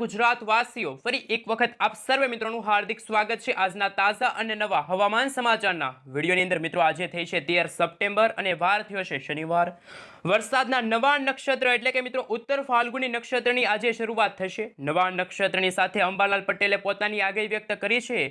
ગુજરાત વાસીઓ ફરી એક વખત આપ સર્વે મિત્રોનું હાર્દિક સ્વાગત છે આજના તાજા અને નવા હવામાન સમાચારના વિડીયોની અંદર. મિત્રો, આજે થઈ છે તેર સપ્ટેમ્બર અને વાર થયો છે શનિવાર. વરસાદના નવા નક્ષત્ર એટલે કે મિત્રો, ઉત્તર ફાલ્ગુની નક્ષત્રની આજે શરૂઆત થશે. નવા નક્ષત્રની સાથે અંબાલાલ પટેલે પોતાની આગાહી વ્યક્ત કરી છે.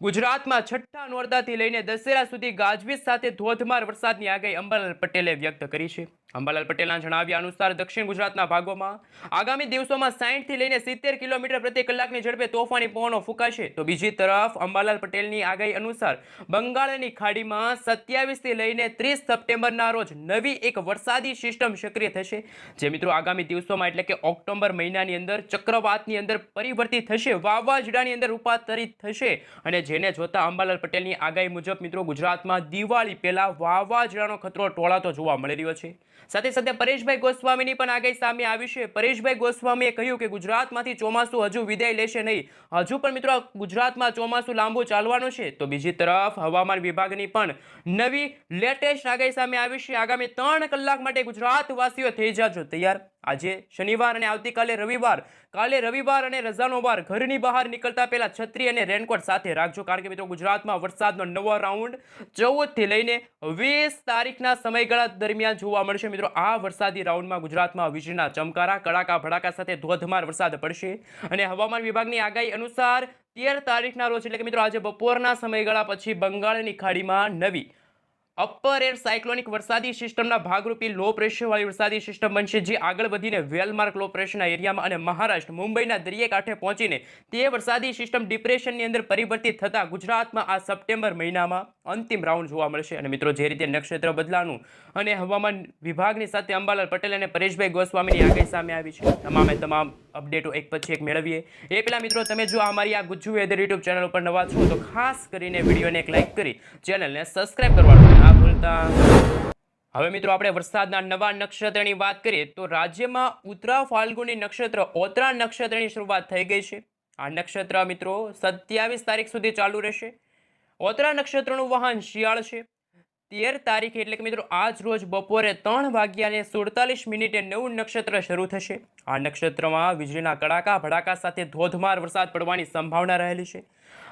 ગુજરાતમાં છઠ્ઠા નોરતાથી લઈને દશેરા સુધી ગાજવીજ સાથે ધોધમાર વરસાદની આગાહી અંબાલાલ પટેલે વ્યક્ત કરી છે. અંબાલાલ પટેલના જણાવ્યા અનુસાર દક્ષિણ ગુજરાતના ભાગોમાં આગામી દિવસોમાં સાહીઠથી લઈને સિત્તેર કિલોમીટર પ્રતિ કલાકની ઝડપે તોફાની પવનો ફૂંકાશે. તો બીજી તરફ અંબાલાલ પટેલની આગાહી અનુસાર બંગાળની ખાડીમાં સત્યાવીસથી લઈને ત્રીસ સપ્ટેમ્બરના રોજ નવી એક વરસાદી સિસ્ટમ સક્રિય થશે. જે મિત્રો આગામી દિવસોમાં એટલે કે ઓક્ટોબર મહિનાની અંદર ચક્રવાતની અંદર પરિવર્તિત થશે, વાવાઝોડાની અંદર રૂપાંતરિત થશે અને જેને જોતા અંબાલાલ પટેલની આગાહી મુજબ મિત્રો ગુજરાતમાં દિવાળી પહેલાં વાવાઝોડાનો ખતરો ટોળાતો જોવા મળી રહ્યો છે. સાથે સાથે પરેશભાઈ ગોસ્વામીની પણ આગાહી સામે આવી છે. પરેશભાઈ ગોસ્વામીએ કહ્યું કે ગુજરાતમાંથી ચોમાસું હજુ વિદાય લેશે નહીં. હજુ પણ મિત્રો ગુજરાતમાં ચોમાસું લાંબુ ચાલવાનું છે. તો બીજી તરફ હવામાન વિભાગની પણ નવી લેટેસ્ટ આગાહી સામે આવી છે. આગામી ત્રણ કલાક માટે ગુજરાતવાસીઓ થઈ જાજો. તૈયાર? આજે શનિવાર અને આવતીકાલે રવિવાર. કાલે રવિવાર અને રજાનો વાર ઘરની બહાર નીકળતા પહેલાં છત્રી અને રેનકોટ સાથે રાખજો. કારણ કે મિત્રો, ગુજરાતમાં વરસાદનો નવો રાઉન્ડ ચૌદથી લઈને વીસ તારીખના સમયગાળા દરમિયાન જોવા મળશે. મિત્રો, આ વરસાદી રાઉન્ડમાં ગુજરાતમાં વીજળીના ચમકારા, કડાકા, ભડાકા સાથે ધોધમાર વરસાદ પડશે. અને હવામાન વિભાગની આગાહી અનુસાર તેર તારીખના રોજ, એટલે કે મિત્રો, આજે બપોરના સમયગાળા પછી બંગાળની ખાડીમાં નવી અપર એર સાયક્લોનિક વરસાદી સિસ્ટમના ભાગરૂપી લો પ્રેશરવાળી વરસાદી સિસ્ટમ બનશે, જે આગળ વધીને વેલમાર્ક લો પ્રેશરના એરિયામાં અને મહારાષ્ટ્ર, મુંબઈના દરિયા કાંઠે પહોંચીને તે વરસાદી સિસ્ટમ ડિપ્રેશનની અંદર પરિવર્તિત થતાં ગુજરાતમાં આ સપ્ટેમ્બર મહિનામાં અંતિમ રાઉન્ડ જોવા મળશે. અને મિત્રો, જે રીતે નક્ષત્ર બદલાનું અને હવામાન વિભાગની સાથે અંબાલાલ પટેલ અને પરેશભાઈ ગોસ્વામીની આગાહી સામે આવી છે. તમામે તમામ અપડેટો એક પછી એક મેળવીએ. એ પહેલાં મિત્રો, તમે જો અમારી આ ગુજ્જુ વેધર યુટ્યુબ ચેનલ ઉપર નવા છો, તો ખાસ કરીને વિડીયોને એક લાઇક કરી ચેનલને સબસ્ક્રાઇબ કરવાનું ના ભૂલતા. હવે મિત્રો, આપણે વરસાદના નવા નક્ષત્રની વાત કરીએ, તો રાજ્યમાં ઉત્તરા ફાલ્ગુની નક્ષત્ર, ઓતરા નક્ષત્રની શરૂઆત થઈ ગઈ છે. આ નક્ષત્ર મિત્રો, સત્યાવીસ તારીખ સુધી ચાલુ રહેશે. ઓતરા નક્ષત્રનું વાહન શિયાળ છે. તેર તારીખે એટલે કે મિત્રો આજ રોજ બપોરે ત્રણ વાગ્યાને સુડતાલીસ મિનિટે નવું નક્ષત્ર શરૂ થશે. આ નક્ષત્રમાં વીજળીના કડાકા, ભડાકા સાથે ધોધમાર વરસાદ પડવાની સંભાવના રહેલી છે.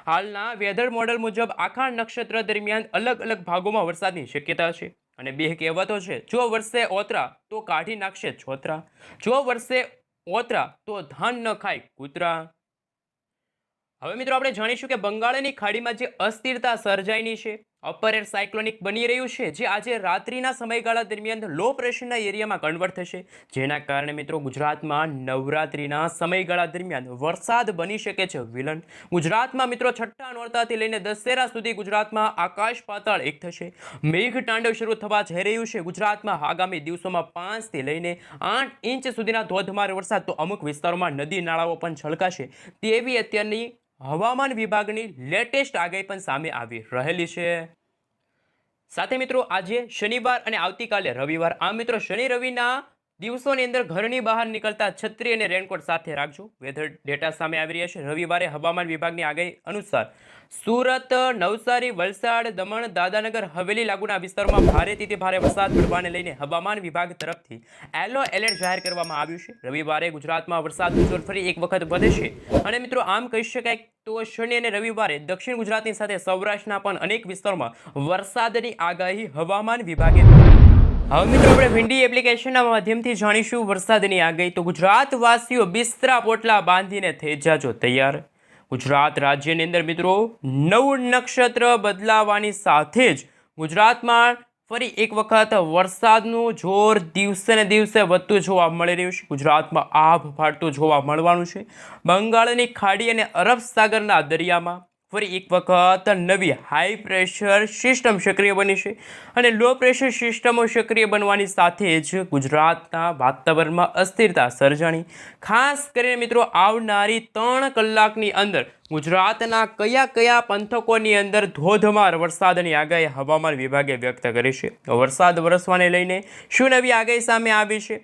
હાલના વેધર મોડલ મુજબ આખા નક્ષત્ર દરમિયાન અલગ અલગ ભાગોમાં વરસાદની શક્યતા છે. અને બે કહેવતો છે, જો વર્ષે ઓતરા તો કાઢી નાખશે છોતરા. જો વર્ષે ઓતરા તો ધાન ન ખાય કૂતરા. હવે મિત્રો આપણે જાણીશું કે બંગાળની ખાડીમાં જે અસ્થિરતા સર્જાઈની છે અપર એર સાયક્લોનિક બની રહ્યું છે, જે આજે રાત્રિના સમયગાળા દરમિયાન લો પ્રેશરના એરિયામાં કન્વર્ટ થશે. જેના કારણે મિત્રો ગુજરાતમાં નવરાત્રિના સમયગાળા દરમિયાન વરસાદ બની શકે છે, વિલન. ગુજરાતમાં મિત્રો છઠ્ઠા નોરતાથી લઈને દશેરા સુધી ગુજરાતમાં આકાશ પાતાળ એક થશે. મેઘ તાંડવ શરૂ થવા જઈ રહ્યું છે. ગુજરાતમાં આગામી દિવસોમાં પાંચથી લઈને આઠ ઇંચ સુધીના ધોધમાર વરસાદ તો અમુક વિસ્તારોમાં નદી નાળાઓ પણ છલકાશે. તેવી અત્યારની હવામાન વિભાગની લેટેસ્ટ આગાહી પણ સામે આવી રહેલી છે. સાથે મિત્રો, આજે શનિવાર અને આવતીકાલે રવિવાર. આ મિત્રો, શનિ રવિના દિવસોની અંદર ઘરની બહાર નીકળતા છત્રી અને રેનકોટ સાથે રાખજો. વેધર ડેટા સામે આવી રહ્યા છે. રવિવારે હવામાન વિભાગની આગાહી અનુસાર સુરત, નવસારી, વલસાડ, દમણ, દાદાનગર, હવેલી લાગુના વિસ્તારોમાં ભારેથી ભારે વરસાદ પડવાને લઈને હવામાન વિભાગ તરફથી એલો એલર્ટ જાહેર કરવામાં આવ્યું છે. રવિવારે ગુજરાતમાં વરસાદનું જોર ફરી એક વખત વધે છે. અને મિત્રો, આમ કહી શકાય તો શનિ અને રવિવારે દક્ષિણ ગુજરાતની સાથે સૌરાષ્ટ્રના પણ અનેક વિસ્તારોમાં વરસાદની આગાહી હવામાન વિભાગે હવે મિત્રો, આપણે ભીંડી એપ્લિકેશનના માધ્યમથી જાણીશું વરસાદની આગાહી. તો ગુજરાતવાસીઓ બિસ્તરા પોટલા બાંધીને થઈ જાજો તૈયાર. ગુજરાત રાજ્યની અંદર, મિત્રો, નવું નક્ષત્ર બદલાવાની સાથે જ ગુજરાતમાં ફરી એક વખત વરસાદનું જોર દિવસે ને દિવસે વધતું જોવા મળી રહ્યું છે. ગુજરાતમાં આભ ફાટતું જોવા મળવાનું છે. બંગાળની ખાડી અને અરબ સાગરના દરિયામાં ફરી એક વખત નવી હાઈ પ્રેશર સિસ્ટમ સક્રિય બની છે અને લો પ્રેશર સિસ્ટમો સક્રિય બનવાની સાથે જ ગુજરાતના વાતાવરણમાં અસ્થિરતા સર્જાણી. ખાસ કરીને મિત્રો, આવનારી ત્રણ કલાકની અંદર ગુજરાતના કયા કયા પંથકોની અંદર ધોધમાર વરસાદની આગાહી હવામાન વિભાગે વ્યક્ત કરી છે. વરસાદ વરસવાને લઈને શું નવી આગાહી સામે આવી છે?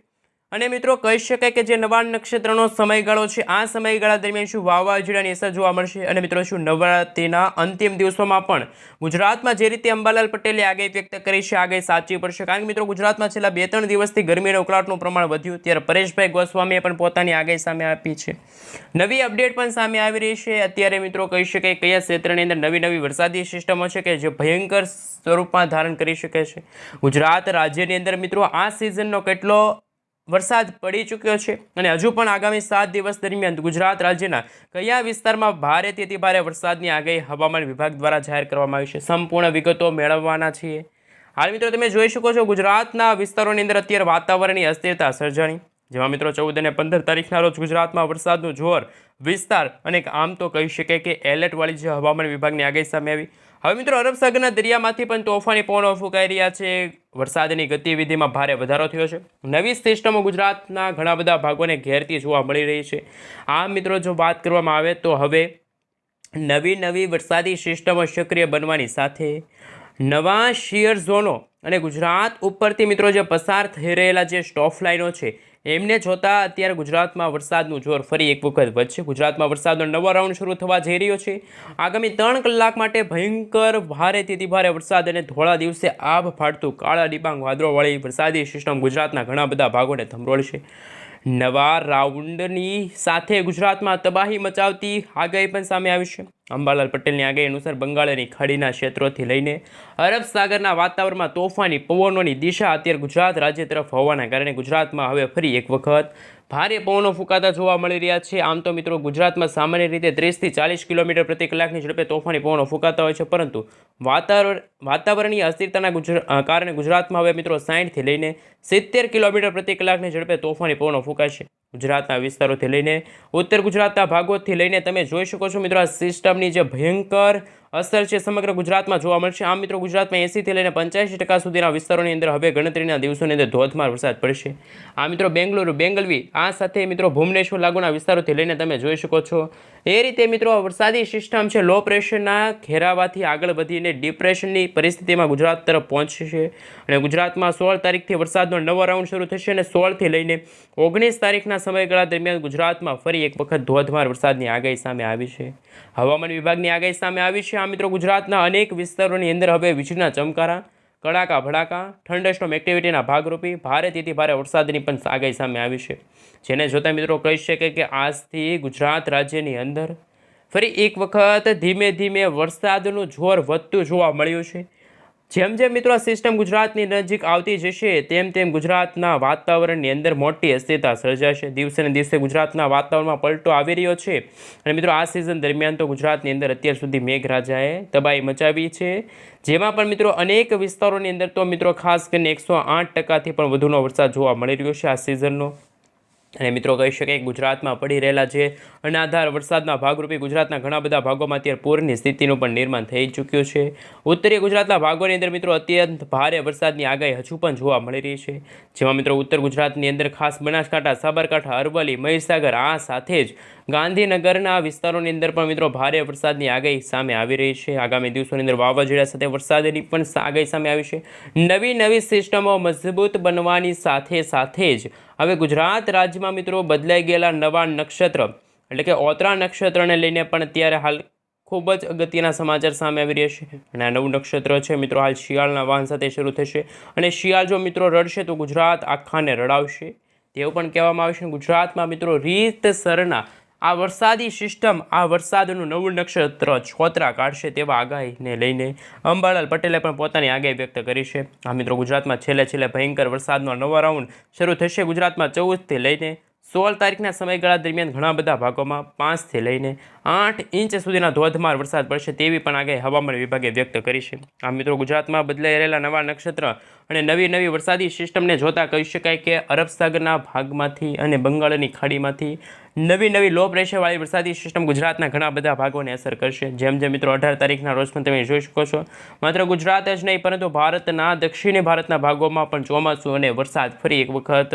અને મિત્રો કહી શકાય કે જે નવા નક્ષત્રનો સમયગાળો છે, આ સમયગાળા દરમિયાન શું વાવાઝોડાની અસર જોવા મળશે? અને મિત્રો શું નવરાત્રિના અંતિમ દિવસોમાં પણ ગુજરાતમાં જે રીતે અંબાલાલ પટેલે આગાહી વ્યક્ત કરી છે, આગાહી સાચી પડશે કારણ કે મિત્રો ગુજરાતમાં છેલ્લા બે ત્રણ દિવસથી ગરમીનો ઉકળાટનું પ્રમાણ વધ્યું. ત્યારે પરેશભાઈ ગોસ્વામીએ પણ પોતાની આગાહી સામે આપી છે. નવી અપડેટ પણ સામે આવી રહી છે. અત્યારે મિત્રો કહી શકાય કયા ક્ષેત્રની અંદર નવી નવી વરસાદી સિસ્ટમો છે કે જે ભયંકર સ્વરૂપમાં ધારણ કરી શકે છે? ગુજરાત રાજ્યની અંદર મિત્રો આ સિઝનનો કેટલો વરસાદ પડી ચૂક્યો છે અને હજુ પણ આગામી સાત દિવસ દરમિયાન ગુજરાત રાજ્યના કયા વિસ્તારમાં ભારેથી અતિ ભારે વરસાદની આગાહી હવામાન વિભાગ દ્વારા જાહેર કરવામાં આવી છે? સંપૂર્ણ વિગતો મેળવવાના છીએ. હાલ મિત્રો, તમે જોઈ શકો છો ગુજરાતના વિસ્તારોની અંદર અત્યારે વાતાવરણની અસ્થિરતા સર્જાણી. જેમાં મિત્રો ચૌદ અને પંદર તારીખના રોજ ગુજરાતમાં વરસાદનું જોર, વિસ્તાર અને આમ તો કહી શકાય કે એલર્ટવાળી જે હવામાન વિભાગની આગાહી સામે આવી. હવે મિત્રો અરબ દરિયામાંથી પણ તોફાની પવનો ફૂંકાઈ રહ્યા છે. વરસાદની ગતિવિધિમાં ભારે વધારો થયો છે. નવી સિસ્ટમો ગુજરાતના ઘણા બધા ભાગોને ઘેરતી જોવા મળી રહી છે. આ મિત્રો જો વાત કરવામાં આવે તો હવે નવી નવી વરસાદી સિસ્ટમો સક્રિય બનવાની સાથે નવા શિયર ઝોનો અને ગુજરાત ઉપરથી મિત્રો જે પસાર થઈ રહેલા જે સ્ટોફ લાઇનો છે એમને જોતા અત્યારે ગુજરાતમાં વરસાદનું જોર ફરી એક વખત વધશે. ગુજરાતમાં વરસાદનો નવો રાઉન્ડ શરૂ થવા જઈ રહ્યો છે. આગામી ત્રણ કલાક માટે ભયંકર ભારેથી ભારે વરસાદ અને ધોળા દિવસે આભ ફાટતું કાળા ડિબાંગ વાદળોવાળી વરસાદી સિસ્ટમ ગુજરાતના ઘણા બધા ભાગોને થંભરોળશે નવા રાઉન્ડની સાથે ગુજરાતમાં તબાહી મચાવતી આગાહી પણ સામે આવી છે. અંબાલાલ પટેલની આગાહી અનુસાર બંગાળની ખાડીના ક્ષેત્રોથી લઈને અરબ સાગરના વાતાવરણમાં તોફાની પવનોની દિશા અત્યારે ગુજરાત રાજ્ય તરફ હોવાના કારણે ગુજરાતમાં હવે ફરી એક વખત ભારે પવનો ફૂંકાતા જોવા મળી રહ્યા છે. આમ તો મિત્રો ગુજરાતમાં સામાન્ય રીતે ત્રીસથી ચાલીસ કિલોમીટર પ્રતિ કલાકની ઝડપે તોફાની પવનો ફૂંકાતા હોય છે, પરંતુ વાતાવરણ વાતાવરણીય અસ્થિરતાના કારણે ગુજરાતમાં હવે મિત્રો સાઠથી લઈને સિત્તેર કિલોમીટર પ્રતિ કલાકની ઝડપે તોફાની પવનો ફૂંકાશે. ગુજરાતના વિસ્તારોથી લઈને ઉત્તર ગુજરાતના ભાગોથી લઈને તમે જોઈ શકો છો મિત્રો આ સિસ્ટમની જે ભયંકર અસર છે સમગ્ર ગુજરાતમાં જોવા મળશે. આમ મિત્રો ગુજરાતમાં એંસીથી લઈને પંચ્યાસી ટકા સુધીના વિસ્તારોની અંદર હવે ગણતરીના દિવસોની અંદર ધોધમાર વરસાદ પડશે. આ મિત્રો બેંગલુરુ, બેંગલવી, આ સાથે મિત્રો ભુવનેશ્વર લાગુના વિસ્તારોથી લઈને તમે જોઈ શકો છો. એ રીતે મિત્રો વરસાદી સિસ્ટમ છે લો પ્રેશરના ઘેરાવાથી આગળ વધીને ડિપ્રેશનની પરિસ્થિતિમાં ગુજરાત તરફ પહોંચશે અને ગુજરાતમાં સોળ તારીખથી વરસાદનો નવો રાઉન્ડ શરૂ થશે અને સોળથી લઈને ઓગણીસ તારીખના સમયગાળા દરમિયાન ગુજરાતમાં ફરી એક વખત ધોધમાર વરસાદની આગાહી સામે આવી છે. હવામાન વિભાગની આગાહી સામે આવી છે. આ મિત્રો ગુજરાતના અનેક વિસ્તારોની અંદર હવે વીજળીના ચમકારા કડાકા ભડાકા થંડરસ્ટોમ એક્ટિવિટીના ભાગરૂપે ભારેથી ભારે વરસાદની પણ આગાહી સામે આવી છે. જેને જોતા મિત્રો કહી શકે કે આજથી ગુજરાત રાજ્યની અંદર ફરી એક વખત ધીમે ધીમે વરસાદનું જોર વધતું જોવા મળ્યું છે. જેમ જેમ મિત્રો સિસ્ટમ ગુજરાતની નજીક આવતી જશે, તેમ તેમ ગુજરાતના વાતાવરણની અંદર મોટી અસ્થિરતા સર્જાશે. દિવસે ને દિવસે ગુજરાતના વાતાવરણમાં પલટો આવી રહ્યો છે. અને મિત્રો, આ સિઝન દરમિયાન તો ગુજરાતની અંદર અત્યાર સુધી મેઘરાજાએ તબાહી મચાવી છે. જેમાં પણ મિત્રો અનેક વિસ્તારોની અંદર તો મિત્રો ખાસ કરીને એકસો આઠ ટકાથી પણ વધુનો વરસાદ જોવા મળી રહ્યો છે આ સિઝનનો અને મિત્રો કહી શકાય ગુજરાતમાં પડી રહેલા જે અનાધાર વરસાદના ભાગરૂપે ગુજરાતના ઘણા બધા ભાગોમાં અત્યારે પૂરની સ્થિતિનું પણ નિર્માણ થઈ ચૂક્યું છે. ઉત્તરીય ગુજરાતના ભાગોની અંદર મિત્રો અત્યંત ભારે વરસાદની આગાહી હજુ પણ જોવા મળી રહી છે. જેમાં મિત્રો ઉત્તર ગુજરાતની અંદર ખાસ બનાસકાંઠા, સાબરકાંઠા, અરવલ્લી, મહીસાગર, આ સાથે જ ગાંધીનગરના વિસ્તારોની અંદર પણ મિત્રો ભારે વરસાદની આગાહી સામે આવી રહી છે. આગામી દિવસોની અંદર વાવાઝોડા સાથે વરસાદની પણ આગાહી સામે આવી છે. નવી નવી સિસ્ટમો મજબૂત બનવાની સાથે સાથે જ હવે ગુજરાત રાજ્યમાં મિત્રો બદલાઈ ગયેલા નવા નક્ષત્ર, એટલે કે ઓતરા નક્ષત્રને લઈને પણ અત્યારે હાલ ખૂબ જ અગત્યના સમાચાર સામે આવી રહ્યા છે. અને આ નવું નક્ષત્ર છે મિત્રો, હાલ શિયાળના વાહન સાથે શરૂ થશે. અને શિયાળ જો મિત્રો રડશે તો ગુજરાત આખાને રડાવશે. તેવું પણ કહેવામાં આવે છે. ગુજરાતમાં મિત્રો રીતસરના આ વરસાદી સિસ્ટમ, આ વરસાદનું નવું નક્ષત્ર છોતરા કાઢશે તેવા આગાહીને લઈને અંબાલાલ પટેલે પણ પોતાની આગાહી વ્યક્ત કરી છે. આ મિત્રો, ગુજરાતમાં છેલ્લે છેલ્લે ભયંકર વરસાદનો નવો રાઉન્ડ શરૂ થશે. ગુજરાતમાં ચૌદથી લઈને સોળ તારીખના સમયગાળા દરમિયાન ઘણા બધા ભાગોમાં પાંચથી લઈને આઠ ઇંચ સુધીના ધોધમાર વરસાદ પડશે તેવી પણ આગાહી હવામાન વિભાગે વ્યક્ત કરી છે. આ મિત્રો, ગુજરાતમાં બદલાઈ રહેલા નવા નક્ષત્ર અને નવી નવી વરસાદી સિસ્ટમને જોતા કહી શકાય કે અરબ સાગરના ભાગમાંથી અને બંગાળની ખાડીમાંથી નવી નવી લો પ્રેશરવાળી વરસાદી સિસ્ટમ ગુજરાતના ઘણા બધા ભાગોને અસર કરશે. જેમ જેમ મિત્રો, અઢાર તારીખના રોજ પણ તમે જોઈ શકો છો. માત્ર ગુજરાત જ નહીં, પરંતુ ભારતના દક્ષિણી ભારતના ભાગોમાં પણ ચોમાસું અને વરસાદ ફરી એક વખત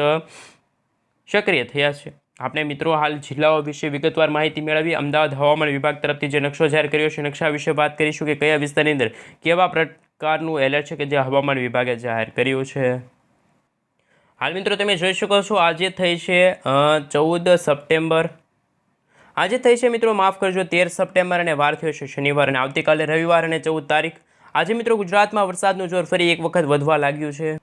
સક્રિય થયા છે. આપણે મિત્રો હાલ જિલ્લાઓ વિશે વિગતવાર માહિતી મેળવી અમદાવાદ હવામાન વિભાગ તરફથી જે નકશો જાહેર કર્યો છે, નકશા વિશે વાત કરીશું કે કયા વિસ્તારની અંદર કેવા પ્રકારનું એલર્ટ છે કે જે હવામાન વિભાગે જાહેર કર્યું છે. હાલ મિત્રો તમે જોઈ શકો છો, આજે થઈ છે ચૌદ સપ્ટેમ્બર. આજે થઈ છે મિત્રો, માફ કરજો, તેર સપ્ટેમ્બર અને વાર થયો છે શનિવાર અને આવતીકાલે રવિવાર અને ચૌદ તારીખ. આજે મિત્રો ગુજરાતમાં વરસાદનું જોર ફરી એક વખત વધવા લાગ્યું છે.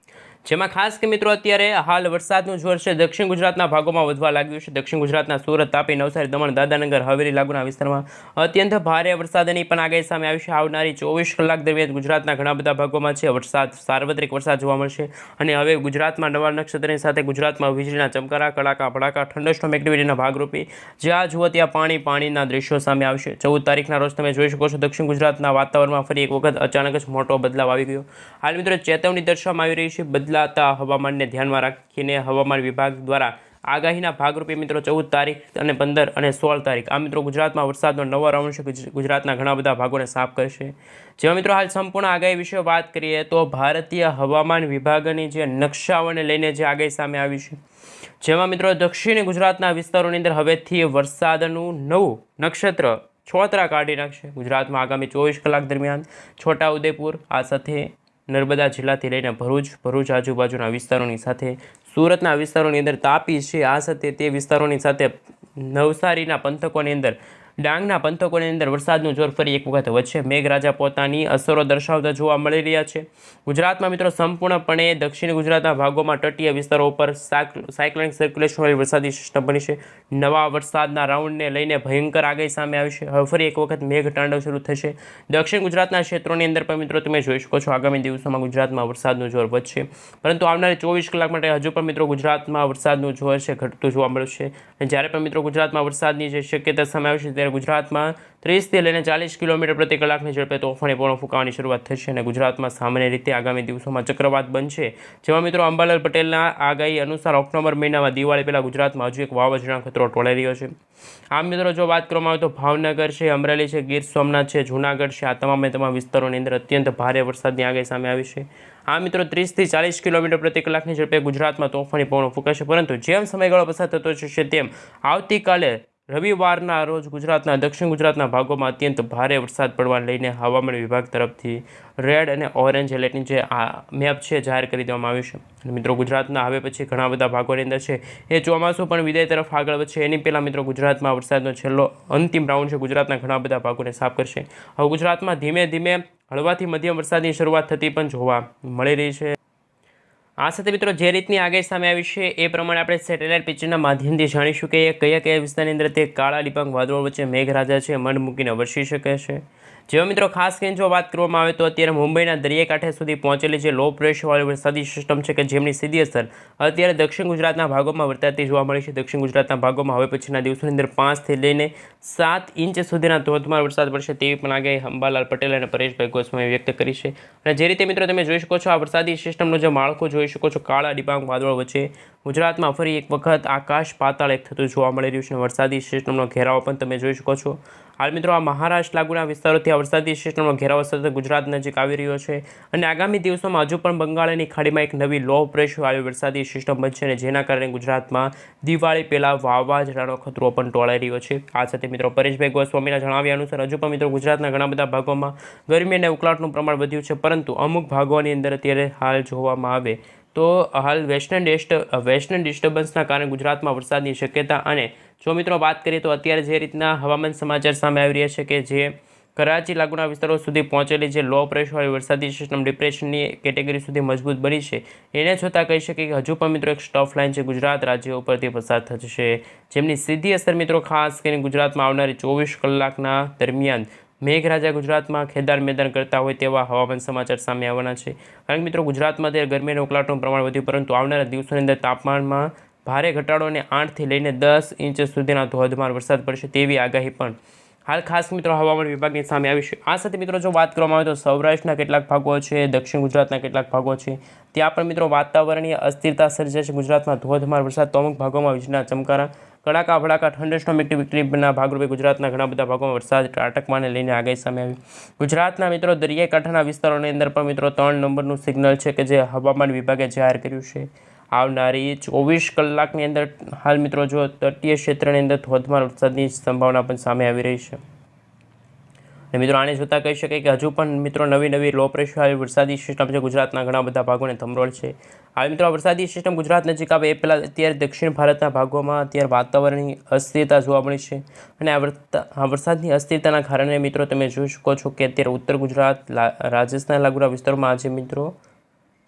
જેમાં ખાસ કે મિત્રો અત્યારે હાલ વરસાદનું જોર છે. દક્ષિણ ગુજરાતના ભાગોમાં વધવા લાગ્યું છે. દક્ષિણ ગુજરાતના સુરત, તાપી, નવસારી, દમણ દાદાનગર હવેલી લાગુના વિસ્તારમાં અત્યંત ભારે વરસાદની પણ આગાહી સામે આવી છે. આવનારી ચોવીસ કલાક દરમિયાન ગુજરાતના ઘણા બધા ભાગોમાં છે. વરસાદ, સાર્વત્રિક વરસાદ જોવા મળશે. અને હવે ગુજરાતમાં નવા નક્ષત્રની સાથે ગુજરાતમાં વીજળીના ચમકારા, કડાકા, ભડાકા ઠંડસ્ટોમ એક્ટિવિટીના ભાગરૂપે જ્યાં જુઓ ત્યાં પાણી, પાણીના દ્રશ્યો સામે આવશે. ચૌદ તારીખના રોજ તમે જોઈ શકો છો, દક્ષિણ ગુજરાતના વાતાવરણમાં ફરી એક વખત અચાનક જ મોટો બદલાવ આવી ગયો. હાલ મિત્રો ચેતવણી દર્શાવવામાં આવી રહી છે. બદલાતા હવામાનને ધ્યાનમાં રાખીને હવામાન વિભાગ દ્વારા આગાહીના ભાગરૂપે મિત્રો ચૌદ તારીખ અને પંદર અને સોળ તારીખ આ મિત્રો ગુજરાતમાં વરસાદનો નવો રાઉન્ડ ગુજરાતના ઘણા બધા ભાગોને સાફ કરશે. જેમાં મિત્રો હાલ સંપૂર્ણ આગાહી વિશે વાત કરીએ તો ભારતીય હવામાન વિભાગની જે નકશાઓને લઈને જે આગાહી સામે આવી છે, જેમાં મિત્રો દક્ષિણ ગુજરાતના વિસ્તારોની અંદર હવેથી વરસાદનું નવું નક્ષત્ર છોતરા કાઢી નાખશે. ગુજરાતમાં આગામી ચોવીસ કલાક દરમિયાન છોટાઉદેપુર આ સાથે નર્મદા જિલ્લાથી લઈને ભરૂચ ભરૂચ આજુબાજુના વિસ્તારોની સાથે, સુરતના વિસ્તારોની અંદર તાપી છે. આ સાથે તે વિસ્તારોની સાથે નવસારીના પંથકોની અંદર ડાંગના પંથકોની અંદર વરસાદનું જોર ફરી એક વખત વધશે. મેઘરાજા પોતાની અસરો દર્શાવતા જોવા મળી રહ્યા છે. ગુજરાતમાં મિત્રો સંપૂર્ણપણે દક્ષિણ ગુજરાતના ભાગોમાં તટીય વિસ્તારો ઉપર સાયક્લોનિક સર્ક્યુલેશનવાળી વરસાદી સિસ્ટમ બની છે. નવા વરસાદના રાઉન્ડને લઈને ભયંકર આગાહી સામે આવી છે. હવે ફરી એક વખત મેઘ તાંડવ શરૂ થશે. દક્ષિણ ગુજરાતના ક્ષેત્રોની અંદર પણ મિત્રો તમે જોઈ શકો છો, આગામી દિવસોમાં ગુજરાતમાં વરસાદનું જોર વધશે. પરંતુ આવનારી ચોવીસ કલાક માટે હજુ પણ મિત્રો ગુજરાતમાં વરસાદનું જોર છે, ઘટતું જોવા મળશે. જ્યારે પણ મિત્રો ગુજરાતમાં વરસાદની જે શક્યતા સામે આવશે ત્યારે ગુજરાતમાં ત્રીસથી લઈને ચાલીસ કિલોમીટર પ્રતિ કલાકની ઝડપે તોફાની પવનો ફૂંકાવાની શરૂઆત થશે અને ગુજરાતમાં સામાન્ય રીતે આગામી દિવસોમાં ચક્રવાત બનશે. જેમાં મિત્રો અંબાલાલ પટેલના આગાહી અનુસાર ઓક્ટોબર મહિનામાં દિવાળી પહેલાં ગુજરાતમાં હજુ એક વાવાઝોડાનો ખતરો ટોળાઈ રહ્યો છે. આમ મિત્રો જો વાત કરવામાં આવે તો ભાવનગર છે, અમરેલી છે, ગીર સોમનાથ છે, જૂનાગઢ છે, આ તમામે તમામ વિસ્તારોની અંદર અત્યંત ભારે વરસાદની આગાહી સામે આવી છે. આ મિત્રો ત્રીસથી ચાલીસ કિલોમીટર પ્રતિ કલાકની ઝડપે ગુજરાતમાં તોફાની પવનો ફૂંકાશે, પરંતુ જેમ સમયગાળો પસાર થતો જશે તેમ આવતીકાલે રવિવારના રોજ ગુજરાતના, દક્ષિણ ગુજરાતના ભાગોમાં અત્યંત ભારે વરસાદ પડવાને લઈને હવામાન વિભાગ તરફથી રેડ અને ઓરેન્જ એલર્ટની જે આ મેપ છે જાહેર કરી દેવામાં આવ્યું છે. મિત્રો, ગુજરાતના હવે પછી ઘણા બધા ભાગોની અંદર છે. એ ચોમાસું પણ વિદાય તરફ આગળ વધશે. એની પહેલાં મિત્રો, ગુજરાતમાં વરસાદનો છેલ્લો અંતિમ રાઉન્ડ છે. ગુજરાતના ઘણા બધા ભાગોને સાફ કરશે. હવે ગુજરાતમાં ધીમે ધીમે હળવાથી મધ્યમ વરસાદની શરૂઆત થતી પણ જોવા મળી રહી છે. આ સાથે મિત્રો જે રીતની આગાહી સામે આવી છે એ પ્રમાણે આપણે સેટેલાઇટ પિક્ચરના માધ્યમથી જાણીશું કે કયા કયા વિસ્તારની અંદર તે કાળા ડિબાંગ વાદળો વચ્ચે મેઘરાજા છે મન મૂકીને વરસી શકે છે. જેમાં મિત્રો ખાસ કરીને જો વાત કરવામાં આવે તો અત્યારે મુંબઈના દરિયાકાંઠે સુધી પહોંચેલી જે લો પ્રેશરવાળી વરસાદી સિસ્ટમ છે કે જેમની સીધી અસર અત્યારે દક્ષિણ ગુજરાતના ભાગોમાં વર્તાતી જોવા મળી છે. દક્ષિણ ગુજરાતના ભાગોમાં હવે પછીના દિવસોની અંદર પાંચથી લઈને સાત ઇંચ સુધીના ધોધમાર વરસાદ પડશે તેવી પણ આગાહી અંબાલાલ પટેલ અને પરેશભાઈ ગોસ્વામીએ વ્યક્ત કરી છે. અને જે રીતે મિત્રો તમે જોઈ શકો છો, આ વરસાદી સિસ્ટમનો જે માળખું જોઈ શકો છો, કાળા ડિબાંગ વાદળો વચ્ચે ગુજરાતમાં ફરી એક વખત આકાશ પાતાળ એક થતું જોવા મળી રહ્યું છે. વરસાદી સિસ્ટમનો ઘેરાવો પણ તમે જોઈ શકો છો. હાલ મિત્રો આ મહારાષ્ટ્ર લાગુના વિસ્તારોથી વરસાદી સિસ્ટમનો ઘેરાવ સતત ગુજરાત નજીક આવી રહ્યો છે અને આગામી દિવસોમાં હજુ પણ બંગાળની ખાડીમાં એક નવી લો પ્રેશર આવી વરસાદી સિસ્ટમ બનશે અને જેના કારણે ગુજરાતમાં દિવાળી પહેલાં વાવાઝોડાનો ખતરો પણ ટોળાઈ રહ્યો છે. આ સાથે મિત્રો પરેશભાઈ ગોસ્વામીના જણાવ્યા અનુસાર હજુ પણ મિત્રો ગુજરાતના ઘણા બધા ભાગોમાં ગરમી અને ઉકળાટનું પ્રમાણ વધ્યું છે, પરંતુ અમુક ભાગોની અંદર અત્યારે હાલ જોવામાં આવે તો હાલ વેસ્ટર્ન ડિસ્ટ વેસ્ટર્ન ડિસ્ટર્બન્સના કારણે ગુજરાતમાં વરસાદની શક્યતા અને જો મિત્રો વાત કરીએ તો અત્યારે જે રીતના હવામાન સમાચાર સામે આવી રહ્યા છે કે જે કરાચી લાગુના વિસ્તારો સુધી પહોંચેલી જે લો પ્રેશરવાળી વરસાદી સિસ્ટમ ડિપ્રેશનની કેટેગરી સુધી મજબૂત બની છે, એને છતાં કહી શકીએ કે હજુ પણ મિત્રો એક સ્ટફ લાઇન છે ગુજરાત રાજ્ય ઉપરથી પસાર થશે. જેમની સીધી અસર મિત્રો ખાસ કરીને ગુજરાતમાં આવનારી ચોવીસ કલાકના દરમિયાન મેઘરાજા ગુજરાતમાં ખેદાર મેદાન કરતા હોય તેવા હવામાન સમાચાર સામે આવવાના છે. કારણ કે મિત્રો ગુજરાતમાં અત્યારે ગરમીનો ઉકલાટનું પ્રમાણ વધ્યું, પરંતુ આવનારા દિવસોની અંદર તાપમાનમાં ભારે ઘટાડો અને આઠથી લઈને દસ ઇંચ સુધીના ધોધમાર વરસાદ પડશે તેવી આગાહી પણ હાલ ખાસ મિત્રો હવામાન વિભાગની સામે આવી છે. આ સાથે મિત્રો જો વાત કરવામાં આવે તો સૌરાષ્ટ્રના કેટલાક ભાગો છે, દક્ષિણ ગુજરાતના કેટલાક ભાગો છે, ત્યાં પણ મિત્રો વાતાવરણીય અસ્થિરતા સર્જાશે ગુજરાતમાં ધોધમાર વરસાદ તો અમુક ભાગોમાં વીજળીના ચમકારા, કડાકા, ભડાકા, ઠંડસ્ટોમ એક્ટિવિટીના ભાગરૂપે ગુજરાતના ઘણા બધા ભાગોમાં વરસાદ ત્રાટકવાને લઈને આગાહી સામે આવી. ગુજરાતના મિત્રો દરિયાઈ કાંઠાના વિસ્તારોની અંદર પણ મિત્રો ત્રણ નંબરનું સિગ્નલ છે કે જે હવામાન વિભાગે જાહેર કર્યું છે. આવનારી ચોવીસ કલાકની અંદર હાલ મિત્રો જો તટીય ક્ષેત્રની અંદર ધોધમાર વરસાદની સંભાવના પણ સામે આવી રહી છે. અને મિત્રો આને જોતાં કહી શકાય કે હજુ પણ મિત્રો નવી નવી લો પ્રેશર આવી વરસાદી સિસ્ટમ છે ગુજરાતના ઘણા બધા ભાગોને ધમરોળ છે. હવે મિત્રો વરસાદી સિસ્ટમ ગુજરાત નજીક આવે એ પહેલાં અત્યારે દક્ષિણ ભારતના ભાગોમાં અત્યારે વાતાવરણની અસ્થિરતા જોવા મળી છે. અને આ આ વરસાદની અસ્થિરતાના કારણે મિત્રો તમે જોઈ શકો છો કે અત્યારે ઉત્તર ગુજરાત રાજસ્થાન લાગુરા વિસ્તારોમાં આજે મિત્રો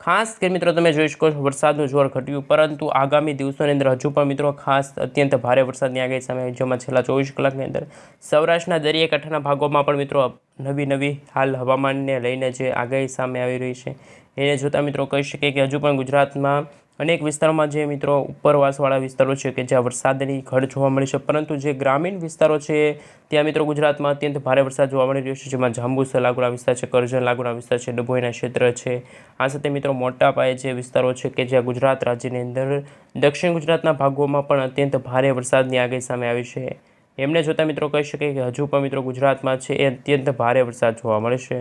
ખાસ કરી મિત્રો તમે જોઈ શકો છો વરસાદનું જોર ઘટ્યું, પરંતુ આગામી દિવસોની અંદર હજુ પણ મિત્રો ખાસ અત્યંત ભારે વરસાદની આગાહી સામે જેમાં છેલ્લા ચોવીસ કલાકની અંદર સૌરાષ્ટ્રના દરિયાકાંઠાના ભાગોમાં પણ મિત્રો નવી નવી હાલ હવામાનને લઈને જે આગાહી સામે આવી રહી છે. એને જોતાં મિત્રો કહી શકીએ કે હજુ પણ ગુજરાતમાં અનેક વિસ્તારોમાં જે મિત્રો ઉપરવાસવાળા વિસ્તારો છે કે જ્યાં વરસાદની ઘડ જોવા મળી છે, પરંતુ જે ગ્રામીણ વિસ્તારો છે, ત્યાં મિત્રો ગુજરાતમાં અત્યંત ભારે વરસાદ જોવા મળી રહ્યો છે, જેમાં જાંબુસર લાગુના વિસ્તાર છે, કરજણ લાગુના વિસ્તાર છે, ડભોઈના ક્ષેત્ર છે. આ સાથે મિત્રો મોટા પાયે જે વિસ્તારો છે કે જ્યાં ગુજરાત રાજ્યની અંદર દક્ષિણ ગુજરાતના ભાગોમાં પણ અત્યંત ભારે વરસાદની આગાહી સામે આવી છે. એમને જોતાં મિત્રો કહી શકાય કે હજુ પણ મિત્રો ગુજરાતમાં છે એ અત્યંત ભારે વરસાદ જોવા મળે છે.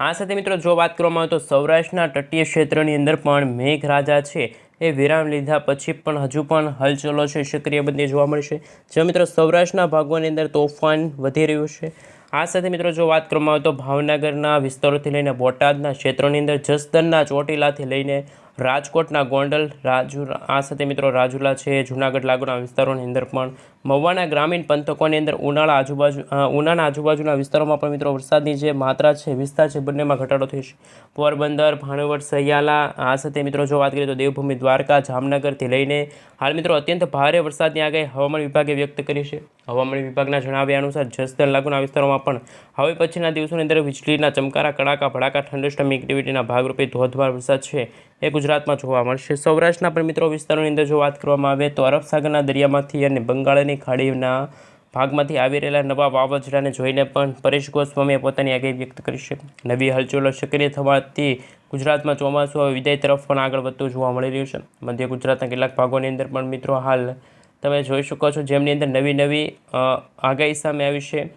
આ સાથે મિત્રો, જો વાત કરવામાં આવે તો સૌરાષ્ટ્રના તટીય ક્ષેત્રની અંદર પણ મેઘરાજા છે એ વિરામ લીધા પછી પણ હજુ પણ હલચલો છે, સક્રિય બનતી જોવા મળશે. જે મિત્રો, સૌરાષ્ટ્રના ભાગોની અંદર તોફાન વધી રહ્યું છે. આ સાથે મિત્રો, જો વાત કરવામાં આવે તો ભાવનગરના વિસ્તારોથી લઈને બોટાદના ક્ષેત્રોની અંદર જસદનના ચોટીલાથી લઈને રાજકોટના ગોંડલ, રાજુ, આ સાથે મિત્રો, રાજુલા છે, જૂનાગઢ, લાગુના વિસ્તારોની અંદર પણ મહુવાના ગ્રામીણ પંથકોની અંદર ઉનાળા આજુબાજુ ઉનાળાના આજુબાજુના વિસ્તારોમાં પણ મિત્રો વરસાદની જે માત્રા છે, વિસ્તાર છે, બંનેમાં ઘટાડો થઈ છે. પોરબંદર, ભાણવડ સૈયાલા આ સાથે મિત્રો જો વાત કરીએ તો દેવભૂમિ, દ્વારકા જામનગરથી લઈને હાલ મિત્રો અત્યંત ભારે વરસાદની આગાહી હવામાન વિભાગે વ્યક્ત કરી છે. હવામાન વિભાગના જણાવ્યા અનુસાર જસદણ લાગુના વિસ્તારોમાં પણ હવે પછીના દિવસોની અંદર વીજળીના ચમકારા, કડાકા, ભડાકા થંડરસ્ટોમ એક્ટિવિટીના ભાગરૂપે ધોધમાર વરસાદ છે એ ગુજરાતમાં જોવા મળશે. સૌરાષ્ટ્રના પણ મિત્રો વિસ્તારોની અંદર જો વાત કરવામાં આવે તો અરબ સાગરના દરિયામાંથી અને બંગાળની ખાડીના ભાગમાંથી આવી રહેલા નવા વાવાઝોડાને જોઈને પણ પરેશ ગોસ્વામીએ પોતાની આગાહી વ્યક્ત કરી છે. નવી હલચલો સક્રિય થવાથી ગુજરાતમાં ચોમાસું હવે વિદાય તરફ પણ આગળ વધતું જોવા મળી રહ્યું છે. મધ્ય ગુજરાતના કેટલાક ભાગોની અંદર પણ મિત્રો હાલ તમે જોઈ શકો છો જેમની અંદર નવી નવી આગાહી સામે આવી છે.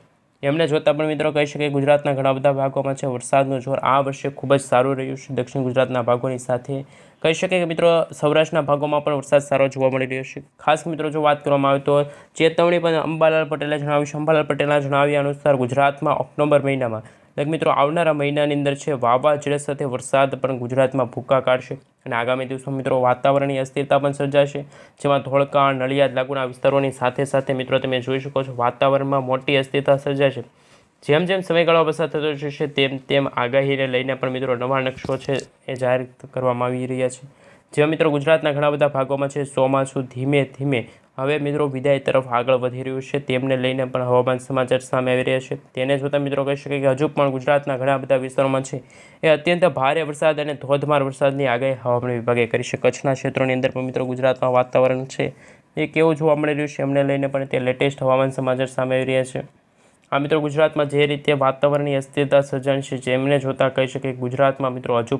એમને જોતાં પણ મિત્રો કહી શકાય ગુજરાતના ઘણા બધા ભાગોમાં છે. વરસાદનું જોર આ વર્ષે ખૂબ જ સારું રહ્યું છે. દક્ષિણ ગુજરાતના ભાગોની સાથે કહી શકે કે મિત્રો સૌરાષ્ટ્રના ભાગોમાં પણ વરસાદ સારો જોવા મળી રહ્યો છે. ખાસ મિત્રો જો વાત કરવામાં આવે તો ચેતવણી પણ અંબાલાલ પટેલે જણાવ્યું છે. અંબાલાલ પટેલના જણાવ્યા અનુસાર ગુજરાતમાં ઓક્ટોબર મહિનામાં એટલે મિત્રો આવનારા મહિનાની અંદર છે વાવાઝોડા સાથે વરસાદ પણ ગુજરાતમાં ભૂકા કાઢશે અને આગામી દિવસો મિત્રો વાતાવરણની અસ્થિરતા પણ સર્જાશે. જેમાં ધોળકા નડિયાદ લાગુના વિસ્તારોની સાથે સાથે મિત્રો તમે જોઈ શકો છો વાતાવરણમાં મોટી અસ્થિરતા સર્જાશે. જેમ જેમ સમયગાળો પસાર થતો જશે તેમ તેમ આગાહીને લઈને પણ મિત્રો નવા નકશો છે એ જાહેર કરવામાં આવી રહ્યા છે. જેમાં મિત્રો ગુજરાતના ઘણા બધા ભાગોમાં છે ચોમાસું ધીમે ધીમે. હવે મિત્રો વિદાય તરફ આગળ વધી રહ્યું છે, તેમને લઈને પણ હવામાન સમાચાર સામે આવી રહ્યા છે. તેને જોતાં મિત્રો કહી શકાય કે હજુ પણ ગુજરાતના ઘણા બધા વિસ્તારોમાં છે, એ અત્યંત ભારે વરસાદ અને ધોધમાર વરસાદની આગાહી હવામાન વિભાગે કરી છે. કચ્છના ક્ષેત્રોની અંદર પણ મિત્રો ગુજરાતમાં વાતાવરણ છે, એ કેવું જોવા મળી રહ્યું છે, એમને લઈને પણ તે લેટેસ્ટ હવામાન સમાચાર સામે આવી રહ્યા છે. આ મિત્રો ગુજરાતમાં જે રીતે વાતાવરણની અસ્થિરતા સર્જન છે, જેમને જોતાં કહી શકે ગુજરાતમાં મિત્રો હજુ